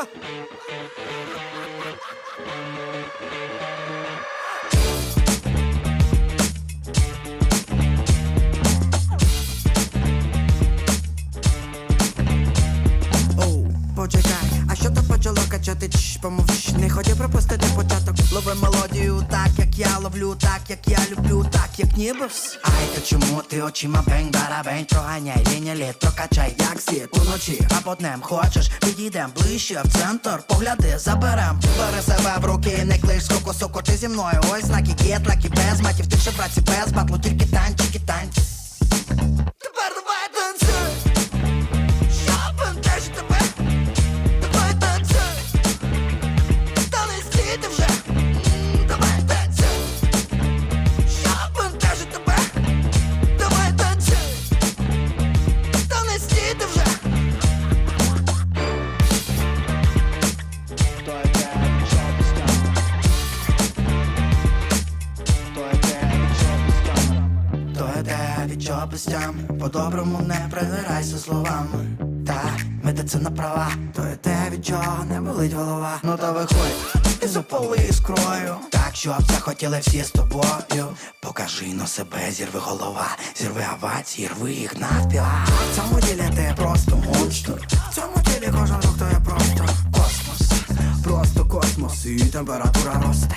うん。То почало качати? Чш, помовч, не хотів пропустити початок. Лови мелодію так, як я ловлю, так, як я люблю, так, як ніби вс. Ай, та чому ти очима бень, барабень, проганяй, лінія літ, прокачай, як світ уночі, або днем хочеш, підійдем ближче в центр, погляди, заберем. Бери себе в руки, не клиш, скоко, соко, ти зі мною, ось знаки кіт, лаки без матів, ти ще браці без батлу, тільки танчики, від чопостям, по-доброму не придирайся словами. Та медицина права, то йде від чого не болить голова. Ну то виходь і запали іскрою. Так, щоб захотіли всі з тобою. Покажи на себе, зірви голова, зірви авації, рви їх навпіл. В цьому ділі ти просто монстр. В цьому ділі кожен рух то є просто космос. Просто космос і температура росте.